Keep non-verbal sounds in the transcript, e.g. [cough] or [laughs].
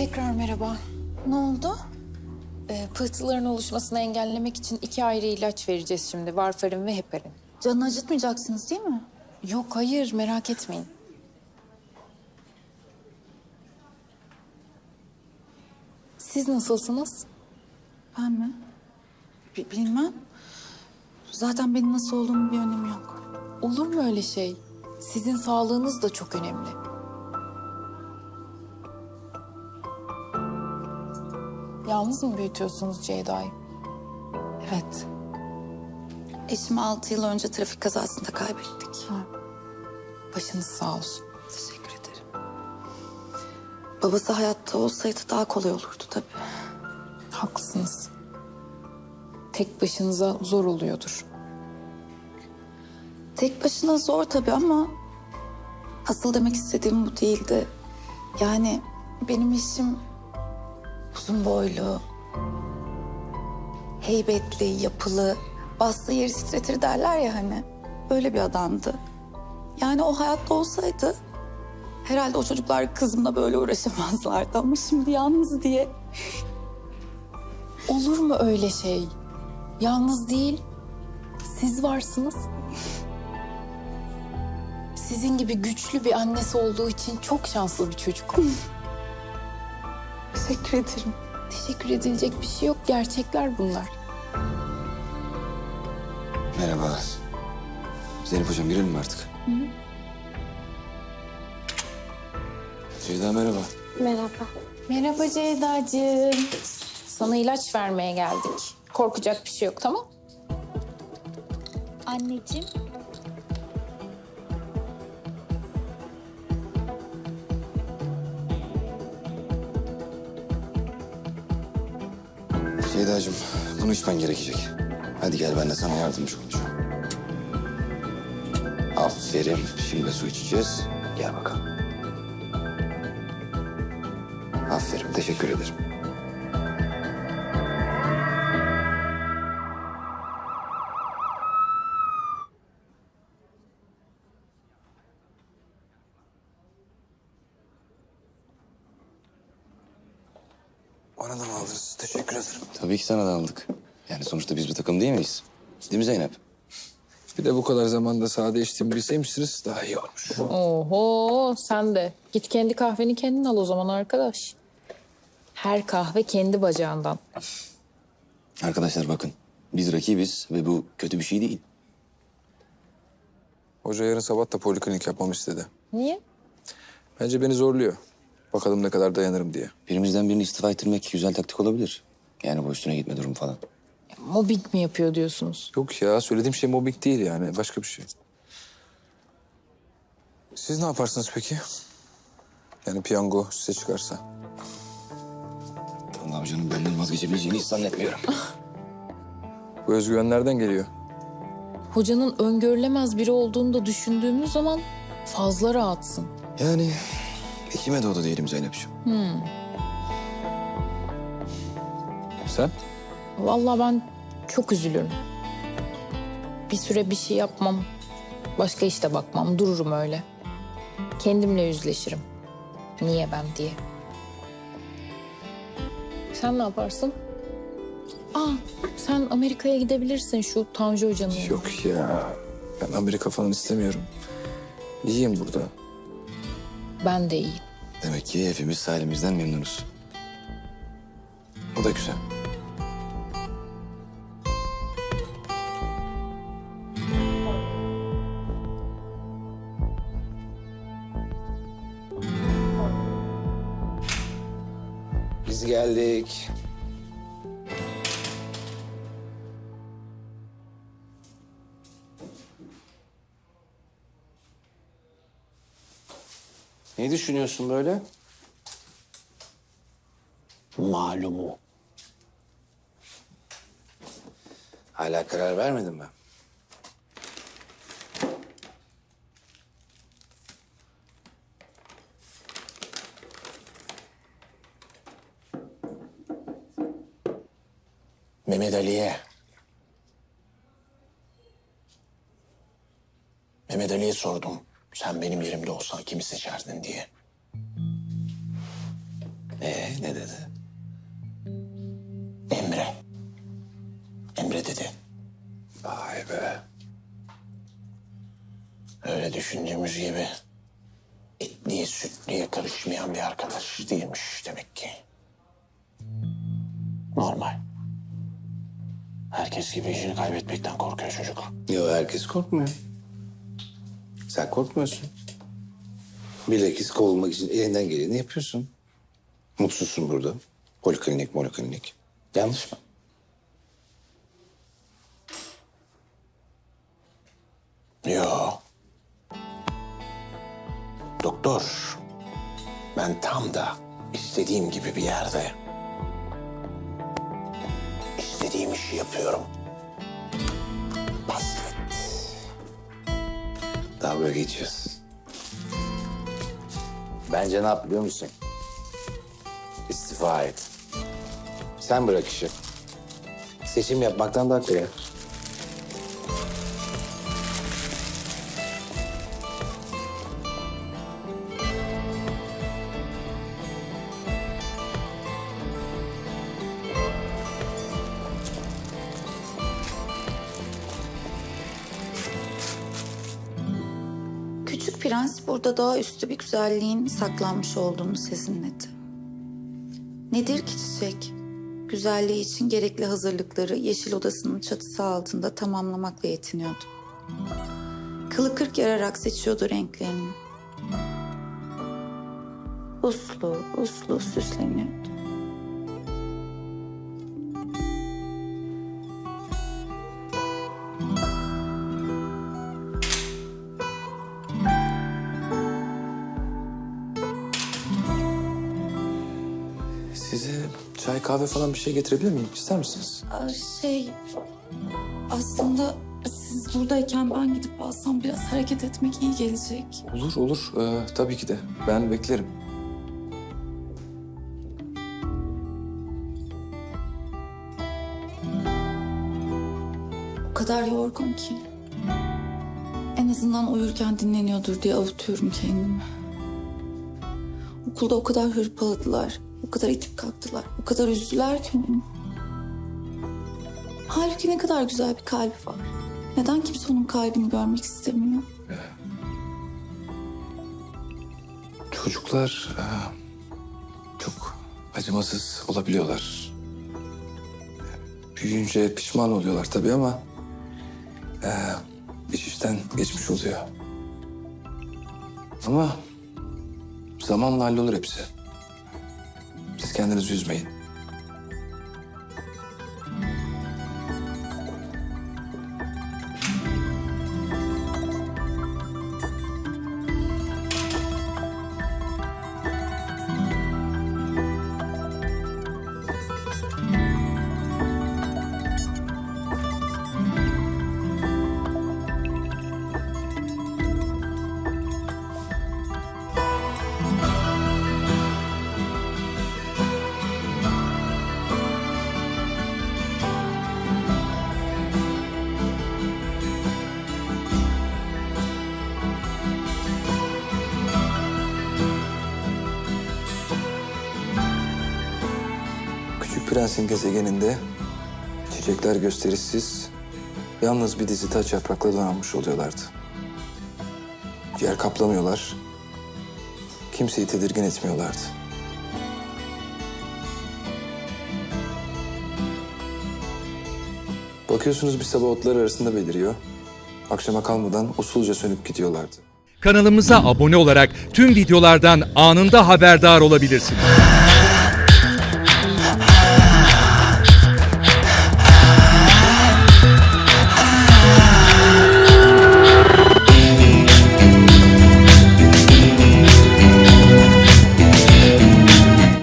Tekrar merhaba. Ne oldu? Ee, pıhtıların oluşmasını engellemek için iki ayrı ilaç vereceğiz şimdi. Varfarin ve heparin. Canını acıtmayacaksınız değil mi? Yok hayır merak etmeyin. Siz nasılsınız? Ben mi? Bi- bilmem. Zaten benim nasıl olduğumun bir önemi yok. Olur mu öyle şey? Sizin sağlığınız da çok önemli. Yalnız mı büyütüyorsunuz Ceyda'yı? Evet. Eşimi altı yıl önce trafik kazasında kaybettik. Başınız sağ olsun. Teşekkür ederim. Babası hayatta olsaydı daha kolay olurdu tabii. Haklısınız. Tek başınıza zor oluyordur. Tek başına zor tabii ama... ...asıl demek istediğim bu değildi. Yani benim eşim uzun boylu, heybetli, yapılı, bastığı yeri titretir derler ya hani. Öyle bir adamdı. Yani o hayatta olsaydı herhalde o çocuklar kızımla böyle uğraşamazlardı ama şimdi yalnız diye. Olur mu öyle şey? Yalnız değil, siz varsınız. Sizin gibi güçlü bir annesi olduğu için çok şanslı bir çocuk. Teşekkür ederim. Teşekkür edilecek bir şey yok. Gerçekler bunlar. Merhaba. Zeynep hocam girelim mi artık? Ceyda merhaba. Merhaba Ceyda'cığım. Sana ilaç vermeye geldik. Korkacak bir şey yok tamam? Anneciğim. Ceyda'cığım bunu içmen gerekecek. Hadi gel ben de sana yardımcı olacağım. Aferin. Şimdi su içeceğiz. Gel bakalım. Aferin. Teşekkür ederim. Bana da mı aldınız? Teşekkür ederim. Tabii ki sana da aldık. Yani sonuçta biz bir takım değil miyiz? Değil mi Zeynep? Bir de bu kadar zamanda sade içtiğimi bilseymişsiniz daha iyi olmuş. Oho sen de. Git kendi kahveni kendin al o zaman arkadaş. Her kahve kendi bacağından. Arkadaşlar bakın. Biz rakibiz ve bu kötü bir şey değil. Hoca yarın sabah da poliklinik yapmamı istedi. Niye? Bence beni zorluyor. Bakalım ne kadar dayanırım diye. Birimizden birini istifa ettirmek güzel taktik olabilir. Yani bu üstüne gitme durum falan. Mobbing mi yapıyor diyorsunuz? Yok ya söylediğim şey mobbing değil yani başka bir şey. Siz ne yaparsınız peki? Yani piyango size çıkarsa. Vallahi canım benden vazgeçebileceğini hiç zannetmiyorum. [laughs] Bu özgüven nereden geliyor? Hocanın öngörülemez biri olduğunu da düşündüğümüz zaman fazla rahatsın. yani içime doğdu diyelim Zeynep'ciğim. Sen? Vallahi ben çok üzülürüm. Bir süre bir şey yapmam. Başka işte bakmam. Dururum öyle. Kendimle yüzleşirim. Niye ben diye. Sen ne yaparsın? Aa, sen Amerika'ya gidebilirsin şu Tanju Hoca'nın. Yok ya. Ben Amerika falan istemiyorum. İyiyim burada. Ben de iyiyim. Demek ki hepimiz halimizden memnunuz. O da güzel. Biz geldik. Ne düşünüyorsun böyle? malumu. Hala karar vermedim ben. Mehmet Ali'ye. Mehmet Ali'ye sordum. Sen benim yerimde olsan kimi seçerdin diye. Ee ne dedi? Emre. Emre dedi. Vay be. Öyle düşündüğümüz gibi etliye sütliye karışmayan bir arkadaş değilmiş demek ki. Normal. Herkes gibi işini kaybetmekten korkuyor çocuk. Yok herkes korkmuyor. Sen korkmuyorsun. Bilakis kovulmak için elinden geleni yapıyorsun. Mutsuzsun burada. Poliklinik, moliklinik. Yanlış mı? Yo. Doktor, ben tam da istediğim gibi bir yerde istediğim işi yapıyorum. Dalga geçiyorsun. Bence ne yap biliyor musun? İstifa et. Sen bırak işi. Seçim yapmaktan daha kolay. Prens burada doğaüstü bir güzelliğin saklanmış olduğunu sezinledi. Nedir ki çiçek? Güzelliği için gerekli hazırlıkları yeşil odasının çatısı altında tamamlamakla yetiniyordu. Kılı kırk yararak seçiyordu renklerini. Uslu, uslu süsleniyordu. Size çay kahve falan bir şey getirebilir miyim? İster misiniz? Şey, aslında siz buradayken ben gidip alsam biraz hareket etmek iyi gelecek. Olur olur. Ee, tabii ki de. Ben beklerim. O kadar yorgun ki. En azından uyurken dinleniyordur diye avutuyorum kendimi. Okulda o kadar hırpaladılar, o kadar itip kalktılar, o kadar üzdüler ki onu. Halbuki ne kadar güzel bir kalbi var. Neden kimse onun kalbini görmek istemiyor? Çocuklar e, çok acımasız olabiliyorlar. Büyüyünce pişman oluyorlar tabii ama e, iş işten geçmiş oluyor. Ama zamanla hallolur hepsi. Kendinizi üzmeyin. Prens'in gezegeninde çiçekler gösterişsiz, yalnız bir dizi taç yaprakla donanmış oluyorlardı. Yer kaplamıyorlar, kimseyi tedirgin etmiyorlardı. Bakıyorsunuz bir sabah otlar arasında beliriyor. Akşama kalmadan usulca sönüp gidiyorlardı. Kanalımıza abone olarak tüm videolardan anında haberdar olabilirsiniz.